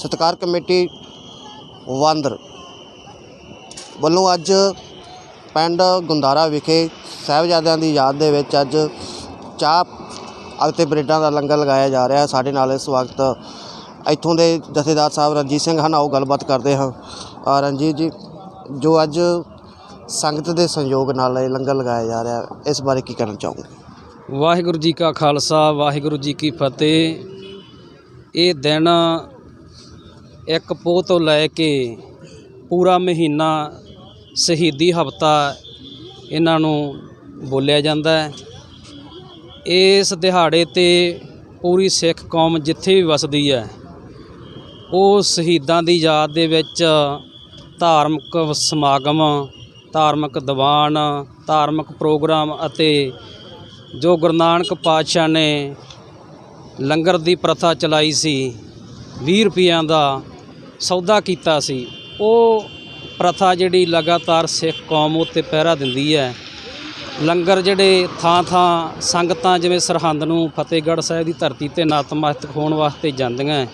ਸਤਕਾਰ ਕਮੇਟੀ ਵਾਂਦਰ ਵੱਲੋਂ ਅੱਜ ਪਿੰਡ ਗੁੰਦਾਰਾ ਵਿਖੇ ਸਾਹਿਬਜ਼ਾਦਿਆਂ ਦੀ ਯਾਦ ਦੇ ਵਿੱਚ ਅੱਜ ਚਾਹ ਅਤੇ ਬ੍ਰੇਡਾਂ ਦਾ ਲੰਗਰ ਲਗਾਇਆ ਜਾ ਰਿਹਾ ਸਾਡੇ ਨਾਲ ਇਸ ਵਕਤ ਇੱਥੋਂ ਦੇ ਜਥੇਦਾਰ ਸਾਹਿਬ ਰਣਜੀਤ ਸਿੰਘ ਹਨ। ਆਓ ਗੱਲਬਾਤ ਕਰਦੇ ਹਾਂ। ਰਣਜੀਤ ਜੀ, ਜੋ ਅੱਜ ਸੰਗਤ ਦੇ ਸੰਯੋਗ ਨਾਲ ਇਹ ਲੰਗਰ ਲਗਾਇਆ ਜਾ ਰਿਹਾ ਇਸ ਬਾਰੇ ਕੀ ਕਹਿਣਾ ਚਾਹੋਗੇ? ਵਾਹਿਗੁਰੂ ਜੀ ਕਾ ਖਾਲਸਾ, ਵਾਹਿਗੁਰੂ ਜੀ ਕੀ ਫਤਿਹ। ਇਹ ਦਿਨ ਇੱਕ ਪੋਹ ਤੋਂ ਲੈ ਕੇ ਪੂਰਾ ਮਹੀਨਾ ਸ਼ਹੀਦੀ ਹਫਤਾ ਇਹਨਾਂ ਨੂੰ ਬੋਲਿਆ ਜਾਂਦਾ ਹੈ। ਇਸ ਦਿਹਾੜੇ ਤੇ ਪੂਰੀ ਸਿੱਖ ਕੌਮ ਜਿੱਥੇ ਵੀ ਵਸਦੀ ਹੈ, ਉਹ ਸ਼ਹੀਦਾਂ ਦੀ ਯਾਦ ਦੇ ਵਿੱਚ ਧਾਰਮਿਕ ਸਮਾਗਮ, ਧਾਰਮਿਕ ਦੀਵਾਨ, ਧਾਰਮਿਕ ਪ੍ਰੋਗਰਾਮ ਅਤੇ ਜੋ ਗੁਰੂ ਨਾਨਕ ਪਾਤਸ਼ਾਹ ਨੇ ਲੰਗਰ ਦੀ ਪ੍ਰਥਾ ਚਲਾਈ ਸੀ 20 ਰੁਪਈਆਂ ਦਾ ਸੌਦਾ ਕੀਤਾ ਸੀ। ਉਹ ਪ੍ਰਥਾ ਜਿਹੜੀ ਲਗਾਤਾਰ ਸਿੱਖ ਕੌਮ ਉੱਤੇ ਪਹਿਰਾ ਦਿੰਦੀ ਹੈ। ਲੰਗਰ ਜਿਹੜੇ ਥਾਂ ਥਾਂ ਸੰਗਤਾਂ ਜਿਵੇਂ ਸਰਹੰਦ ਨੂੰ, ਫਤਿਹਗੜ੍ਹ ਸਾਹਿਬ ਦੀ ਧਰਤੀ ਤੇ ਨਤਮਸਤਕ ਹੋਣ ਵਾਸਤੇ ਜਾਂਦੀਆਂ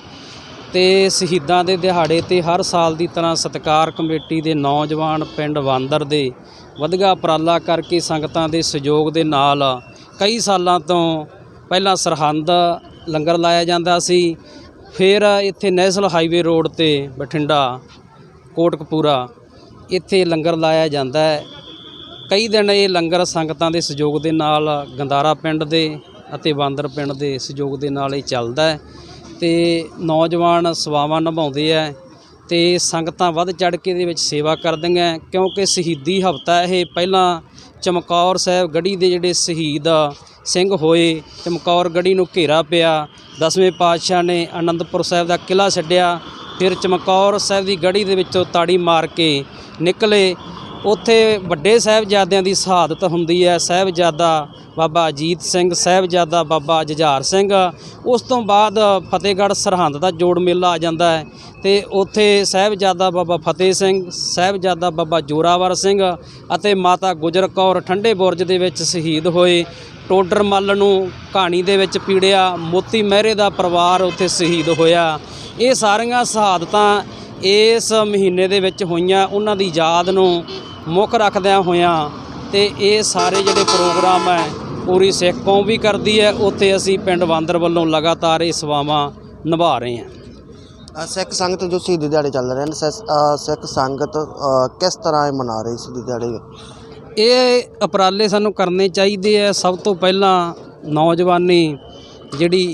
ਤੇ ਸ਼ਹੀਦਾਂ ਦੇ ਦਿਹਾੜੇ ਤੇ ਹਰ ਸਾਲ ਦੀ ਤਰ੍ਹਾਂ ਸਤਕਾਰ ਕਮੇਟੀ ਦੇ ਨੌਜਵਾਨ ਪਿੰਡ ਵਾਂਦਰ ਦੇ ਵਧਗਾ ਉਪਰਾਲਾ ਕਰਕੇ ਸੰਗਤਾਂ ਦੇ ਸਹਿਯੋਗ ਦੇ ਨਾਲ ਕਈ ਸਾਲਾਂ ਤੋਂ ਪਹਿਲਾਂ ਸਰਹੰਦ ਲੰਗਰ ਲਾਇਆ ਜਾਂਦਾ ਸੀ। ਫਿਰ ਇੱਥੇ ਨੈਸ਼ਨਲ ਹਾਈਵੇ ਰੋਡ ਤੇ ਬਠਿੰਡਾ, ਕੋਟਕਪੂਰਾ, ਇੱਥੇ ਲੰਗਰ ਲਾਇਆ ਜਾਂਦਾ ਹੈ। ਕਈ ਦਿਨ ਇਹ ਲੰਗਰ ਸੰਗਤਾਂ ਦੇ ਸਹਿਯੋਗ ਦੇ ਨਾਲ ਗੰਦਾਰਾ ਪਿੰਡ ਦੇ ਅਤੇ ਬਾਂਦਰ ਪਿੰਡ ਦੇ ਸਹਿਯੋਗ ਦੇ ਨਾਲ ਇਹ ਚੱਲਦਾ ਹੈ ਤੇ ਨੌਜਵਾਨ ਸੇਵਾਵਾਂ ਨਿਭਾਉਂਦੇ ਆ ਤੇ ਸੰਗਤਾਂ ਵੱਧ ਚੜ ਕੇ ਇਹਦੇ ਵਿੱਚ ਸੇਵਾ ਕਰਦੀਆਂ ਕਿਉਂਕਿ ਸ਼ਹੀਦੀ ਹਫਤਾ ਇਹ ਪਹਿਲਾਂ ਚਮਕੌਰ ਸਾਹਿਬ ਗੜੀ ਦੇ ਜਿਹੜੇ ਸ਼ਹੀਦ ਸਿੰਘ ਹੋਏ, ਚਮਕੌਰ ਗੜੀ ਨੂੰ ਘੇਰਾ ਪਿਆ। ਦਸਵੇਂ ਪਾਤਸ਼ਾਹ ਨੇ ਅਨੰਦਪੁਰ ਸਾਹਿਬ ਦਾ ਕਿਲਾ ਛੱਡਿਆ, ਫਿਰ ਚਮਕੌਰ ਸਾਹਿਬ ਦੀ ਗੜੀ ਦੇ ਵਿੱਚੋਂ ਤਾੜੀ ਮਾਰ ਕੇ ਨਿਕਲੇ। ਉੱਥੇ ਵੱਡੇ ਸਾਹਿਬਜ਼ਾਦਿਆਂ ਦੀ ਸ਼ਹਾਦਤ ਹੁੰਦੀ ਹੈ। ਸਾਹਿਬਜ਼ਾਦਾ ਬਾਬਾ ਅਜੀਤ ਸਿੰਘ, ਸਾਹਿਬਜ਼ਾਦਾ ਬਾਬਾ ਜੁਝਾਰ ਸਿੰਘ। ਉਸ ਤੋਂ ਬਾਅਦ ਫਤਿਹਗੜ੍ਹ ਸਰਹੰਦ ਦਾ ਜੋੜ ਮੇਲਾ ਆ ਜਾਂਦਾ ਹੈ ਤੇ ਉੱਥੇ ਸਾਹਿਬਜ਼ਾਦਾ ਬਾਬਾ ਫਤਿਹ ਸਿੰਘ, ਸਾਹਿਬਜ਼ਾਦਾ ਬਾਬਾ ਜੋਰਾਵਰ ਸਿੰਘ ਅਤੇ ਮਾਤਾ ਗੁਜਰ ਕੌਰ ਠੰਡੇ ਬੁਰਜ ਦੇ ਵਿੱਚ ਸ਼ਹੀਦ ਹੋਏ। ਟੋਡਰ ਮੱਲ ਨੂੰ ਕਹਾਣੀ ਦੇ ਵਿੱਚ ਪੀੜਿਆ ਮੋਤੀ ਮਹਿਰੇ ਦਾ ਪਰਿਵਾਰ ਉੱਥੇ ਸ਼ਹੀਦ ਹੋਇਆ। ਇਹ ਸਾਰੀਆਂ ਸ਼ਹਾਦਤਾਂ ਇਸ ਮਹੀਨੇ ਦੇ ਵਿੱਚ ਹੋਈਆਂ। ਉਹਨਾਂ ਦੀ ਯਾਦ ਨੂੰ ਮੁੱਖ ਰੱਖਦਿਆਂ ਹੋਇਆਂ ਤੇ ਇਹ ਸਾਰੇ ਜਿਹੜੇ ਪ੍ਰੋਗਰਾਮ ਹੈ ਪੂਰੀ ਸਿੱਖ ਕੌਮ ਵੀ ਕਰਦੀ ਹੈ ਉੱਥੇ ਅਸੀਂ ਪਿੰਡ ਵਾਂਦਰ ਵੱਲੋਂ ਲਗਾਤਾਰ ਇਹ ਸੇਵਾਵਾਂ ਨਿਭਾ ਰਹੇ ਹਾਂ। ਸਿੱਖ ਸੰਗਤ ਜੋ ਸ਼ਹੀਦੀ ਦਿਹਾੜੇ ਚੱਲ ਰਹੇ ਨੇ ਸਿਸ- ਅ, ਸਿੱਖ ਸੰਗਤ ਅ, ਕਿਸ ਤਰ੍ਹਾਂ ਇਹ ਮਨਾ ਰਹੀ ਸ਼ਹੀਦੀ ਦਿਹਾੜੇ ਇਹ ਉਪਰਾਲੇ ਸਾਨੂੰ ਕਰਨੇ ਚਾਹੀਦੇ ਆ ਸਭ ਤੋਂ ਪਹਿਲਾਂ ਨੌਜਵਾਨੀ ਜਿਹੜੀ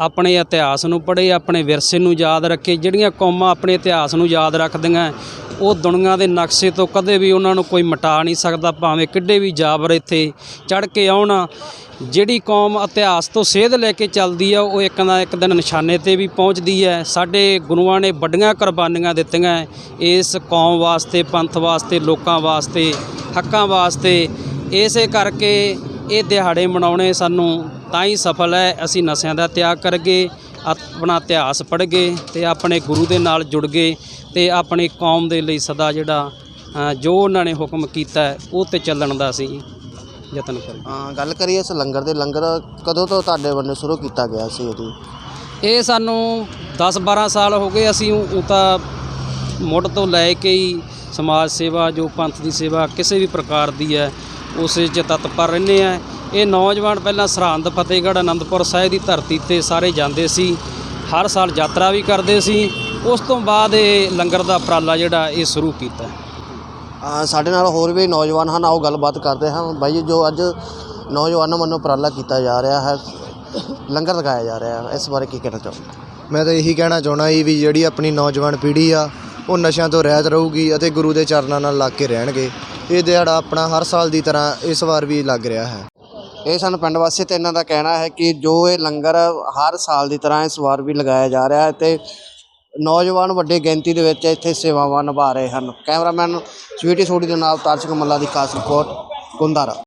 ਆਪਣੇ ਇਤਿਹਾਸ ਨੂੰ ਪੜ੍ਹੇ, ਆਪਣੇ ਵਿਰਸੇ ਨੂੰ ਯਾਦ ਰੱਖੇ, ਜਿਹੜੀਆਂ ਕੌਮਾਂ ਆਪਣੇ ਇਤਿਹਾਸ ਨੂੰ ਯਾਦ ਰੱਖਦੀਆਂ, ਉਹ ਦੁਨੀਆ ਦੇ ਨਕਸ਼ੇ ਤੋਂ ਕਦੇ ਵੀ ਉਹਨਾਂ ਨੂੰ ਕੋਈ ਮਿਟਾ ਨਹੀਂ ਸਕਦਾ, ਭਾਵੇਂ ਕਿੱਡੇ ਵੀ ਜਾਬਰ ਇੱਥੇ ਚੜ ਕੇ ਆਉਣ। ਜਿਹੜੀ ਕੌਮ ਇਤਿਹਾਸ ਤੋਂ ਸੇਧ ਲੈ ਕੇ ਚੱਲਦੀ ਆ, ਉਹ ਇੱਕ ਨਾ ਇੱਕ ਦਿਨ ਨਿਸ਼ਾਨੇ ਤੇ ਵੀ ਪਹੁੰਚਦੀ ਹੈ। ਸਾਡੇ ਗੁਰੂਆਂ ਨੇ ਵੱਡੀਆਂ ਕੁਰਬਾਨੀਆਂ ਦਿੱਤੀਆਂ ਇਸ ਕੌਮ ਵਾਸਤੇ, ਪੰਥ ਵਾਸਤੇ, ਲੋਕਾਂ ਵਾਸਤੇ, ਹੱਕਾਂ ਵਾਸਤੇ, ਇਸੇ ਕਰਕੇ ਇਹ ਦਿਹਾੜੇ ਮਨਾਉਣੇ ਸਾਨੂੰ ਤਾਂ ਹੀ ਸਫਲ ਹੈ ਅਸੀਂ ਨਸ਼ਿਆਂ ਦਾ ਤਿਆਗ ਕਰਗੇ ਆਪਣਾ ਇਤਿਹਾਸ ਪੜ੍ਹਗੇ ਤੇ ਆਪਣੇ ਗੁਰੂ ਦੇ ਨਾਲ ਜੁੜ ਗਏ ਤੇ ਆਪਣੀ ਕੌਮ ਦੇ ਲਈ ਸਦਾ ਜਿਹੜਾ ਅ, ਜੋ ਉਹਨਾਂ ਨੇ ਹੁਕਮ ਕੀਤਾ ਹੈ, ਉਹ ਤੇ ਚੱਲਣ ਦਾ ਅਸੀਂ ਯਤਨ ਕਰਾਂਗੇ ਅ, ਗੱਲ ਕਰੀਏ ਇਸ ਲੰਗਰ ਦੇ ਲੰਗਰ ਕਦੋਂ ਤੋਂ ਤੁਹਾਡੇ ਵੱਲੋਂ ਸ਼ੁਰੂ ਕੀਤਾ ਗਿਆ ਸੀ ਇਹਦੀ? ਇਹ ਸਾਨੂੰ 10-12 ਸਾਲ ਹੋ ਗਏ ਅਸੀਂ ਉਹ ਉਹ ਤਾਂ ਮੁੱਢ ਤੋਂ ਲੈ ਕੇ ਹੀ ਸਮਾਜ ਸੇਵਾ ਜੋ ਪੰਥ ਦੀ ਸੇਵਾ ਕਿਸੇ ਵੀ ਪ੍ਰਕਾਰ ਦੀ ਹੈ ਉਸੇ 'ਚ ਤਤਪਰ ਰਹਿੰਦੇ ਆ ਇਹ ਨੌਜਵਾਨ ਪਹਿਲਾਂ ਸਰਹੰਦ ਫਤਿਹਗੜ੍ਹ ਆਨੰਦਪੁਰ ਸਾਹਿਬ ਦੀ ਧਰਤੀ ਤੇ ਸਾਰੇ ਜਾਂਦੇ ਸੀ। ਹਰ ਸਾਲ ਯਾਤਰਾ ਵੀ ਕਰਦੇ ਸੀ। ਉਸ ਤੋਂ ਬਾਅਦ ਇਹ ਲੰਗਰ ਦਾ ਉਪਰਾਲਾ ਜਿਹੜਾ ਇਹ ਸ਼ੁਰੂ ਕੀਤਾ। ਸਾਡੇ ਨਾਲ ਹੋਰ ਵੀ ਨੌਜਵਾਨ ਹਨ ਆਓ ਗੱਲਬਾਤ ਕਰਦੇ ਹਾਂ। ਬਾਈ ਜੀ, ਅੱਜ ਨੌਜਵਾਨਾਂ ਵੱਲੋਂ ਉਪਰਾਲਾ ਕੀਤਾ ਜਾ ਰਿਹਾ ਹੈ ਲੰਗਰ ਲਗਾਇਆ ਜਾ ਰਿਹਾ ਹੈ ਇਸ ਬਾਰੇ ਕੀ ਕਹਿਣਾ ਚਾਹੋਗੇ? ਮੈਂ ਤਾਂ ਇਹੀ ਕਹਿਣਾ ਚਾਹੁੰਦਾ ਜੀ ਵੀ ਜਿਹੜੀ ਆਪਣੀ ਨੌਜਵਾਨ ਪੀੜ੍ਹੀ ਆ ਉਹ ਨਸ਼ਿਆਂ ਤੋਂ ਰਹਿਤ ਰਹੂਗੀ ਅਤੇ ਗੁਰੂ ਦੇ ਚਰਨਾਂ ਨਾਲ ਲੱਗ ਕੇ ਰਹਿਣਗੇ। ਇਹ ਦਿਹਾੜਾ ਆਪਣਾ ਹਰ ਸਾਲ ਦੀ ਤਰ੍ਹਾਂ ਇਸ ਵਾਰ ਵੀ ਲੱਗ ਰਿਹਾ ਹੈ। ਇਹ ਸਾਨੂੰ ਪਿੰਡ ਵਾਸੀ ਤੇ ਇਹਨਾਂ ਦਾ ਕਹਿਣਾ ਹੈ ਕਿ ਜੋ ਇਹ ਲੰਗਰ ਹਰ ਸਾਲ ਦੀ ਤਰ੍ਹਾਂ ਇਸ ਵਾਰ ਵੀ ਲਗਾਇਆ ਜਾ ਰਿਹਾ ਹੈ ਤੇ ਨੌਜਵਾਨ ਵੱਡੇ ਗਿਣਤੀ ਦੇ ਵਿੱਚ ਇੱਥੇ ਸੇਵਾਵਾਂ ਨਿਭਾ ਰਹੇ ਹਨ। ਕੈਮਰਾਮੈਨ ਸਵੀਟੀ ਸੋਢੀ ਦੇ ਨਾਲ ਤਾਰਸ਼ਕ ਮੱਲਾ ਦੀ ਖਾਸ ਰਿਪੋਰਟ, ਗੁੰਦਾਰਾ।